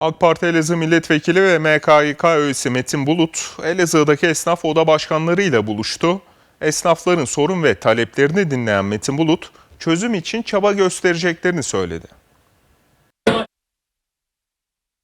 AK Parti Elazığ Milletvekili ve MKYK üyesi Metin Bulut, Elazığ'daki esnaf oda başkanlarıyla buluştu. Esnafların sorun ve taleplerini dinleyen Metin Bulut, çözüm için çaba göstereceklerini söyledi.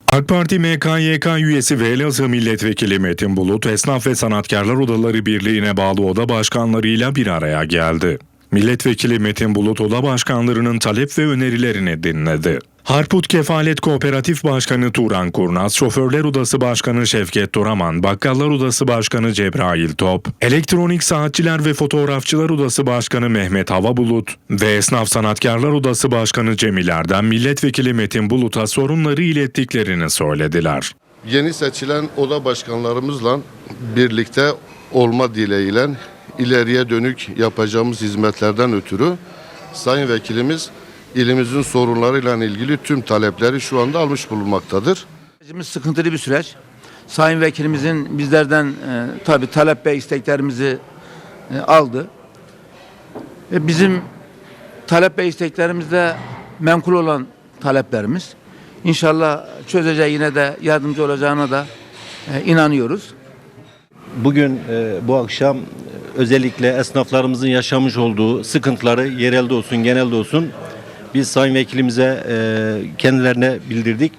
AK Parti MKYK üyesi ve Elazığ Milletvekili Metin Bulut, Esnaf ve Sanatkarlar Odaları Birliği'ne bağlı oda başkanlarıyla bir araya geldi. Milletvekili Metin Bulut oda başkanlarının talep ve önerilerini dinledi. Harput Kefalet Kooperatif Başkanı Turan Kurnaz, Şoförler Odası Başkanı Şevket Toraman, Bakkallar Odası Başkanı Cebrail Top, Elektronik Saatçiler ve Fotoğrafçılar Odası Başkanı Mehmet Havabulut ve Esnaf Sanatkarlar Odası Başkanı Cemil Erdem, Milletvekili Metin Bulut'a sorunları ilettiklerini söylediler. yeni seçilen oda başkanlarımızla birlikte olma dileğiyle ileriye dönük yapacağımız hizmetlerden ötürü Sayın Vekilimiz ilimizin sorunlarıyla ilgili tüm talepleri şu anda almış bulunmaktadır. Sürecimiz sıkıntılı bir süreç. Sayın Vekilimizin bizlerden e, tabi talep ve isteklerimizi e, aldı. Ve bizim talep ve isteklerimizde menkul olan taleplerimiz. İnşallah çözeceği yine de yardımcı olacağına da e, inanıyoruz. Bugün e, bu akşam e, özellikle esnaflarımızın yaşamış olduğu sıkıntıları yerelde olsun genelde olsun biz Sayın Vekilimize e, kendilerine bildirdik.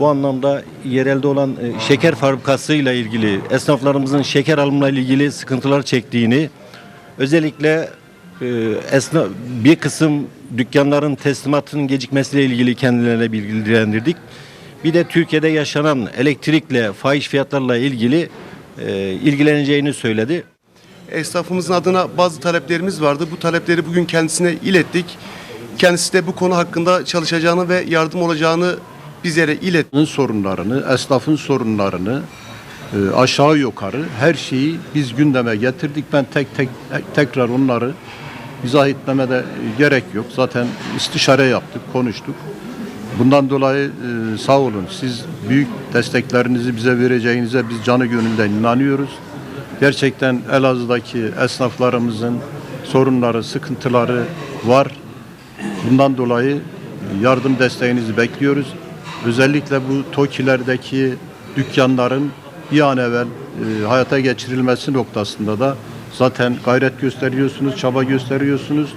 Bu anlamda yerelde olan e, şeker fabrikasıyla ilgili esnaflarımızın şeker alımla ilgili sıkıntılar çektiğini özellikle e, esnaf bir kısım dükkanların teslimatının gecikmesiyle ilgili kendilerine bilgilendirdik. Bir de Türkiye'de yaşanan elektrikle fahiş fiyatlarla ilgili e, ilgileneceğini söyledi. Esnafımızın adına bazı taleplerimiz vardı. Bu talepleri bugün kendisine ilettik. Kendisi de bu konu hakkında çalışacağını ve yardım olacağını bizlere esnafın sorunlarını, esnafın sorunlarını e, aşağı yukarı her şeyi biz gündeme getirdik. Ben tek tek tekrar onları izah etmeme de gerek yok. Zaten istişare yaptık, konuştuk. Bundan dolayı e, sağ olun. Siz büyük desteklerinizi bize vereceğinize biz canı gönülden inanıyoruz. Gerçekten Elazığ'daki esnaflarımızın sorunları, sıkıntıları var. Bundan dolayı yardım desteğinizi bekliyoruz. Özellikle bu TOKİ'lerdeki dükkanların bir an evvel e, hayata geçirilmesi noktasında da zaten gayret gösteriyorsunuz, çaba gösteriyorsunuz.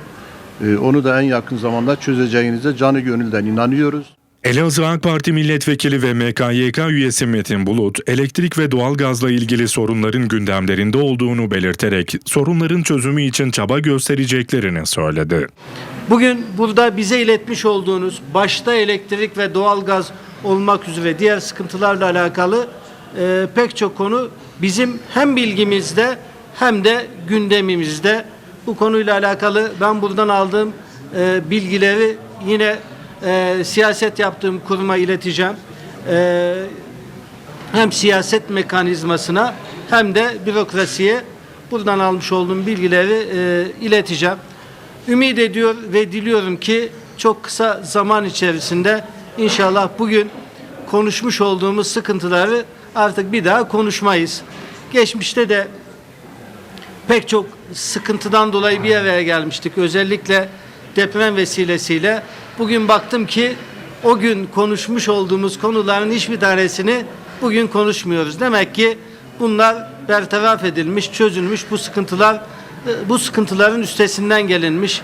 E, onu da en yakın zamanda çözeceğinize canı gönülden inanıyoruz. Elazığ AK Parti Milletvekili ve MKYK üyesi Metin Bulut, elektrik ve doğalgazla ilgili sorunların gündemlerinde olduğunu belirterek sorunların çözümü için çaba göstereceklerini söyledi. Bugün burada bize iletmiş olduğunuz başta elektrik ve doğalgaz olmak üzere diğer sıkıntılarla alakalı e, pek çok konu bizim hem bilgimizde hem de gündemimizde. Bu konuyla alakalı ben buradan aldığım e, bilgileri yine e, siyaset yaptığım kuruma ileteceğim. E, hem siyaset mekanizmasına hem de bürokrasiye buradan almış olduğum bilgileri e, ileteceğim. Ümit ediyor ve diliyorum ki çok kısa zaman içerisinde inşallah bugün konuşmuş olduğumuz sıkıntıları artık bir daha konuşmayız. Geçmişte de pek çok sıkıntıdan dolayı bir araya gelmiştik. Özellikle deprem vesilesiyle. Bugün baktım ki o gün konuşmuş olduğumuz konuların hiçbir tanesini bugün konuşmuyoruz. Demek ki bunlar bertaraf edilmiş, çözülmüş bu sıkıntılar bu sıkıntıların üstesinden gelinmiş.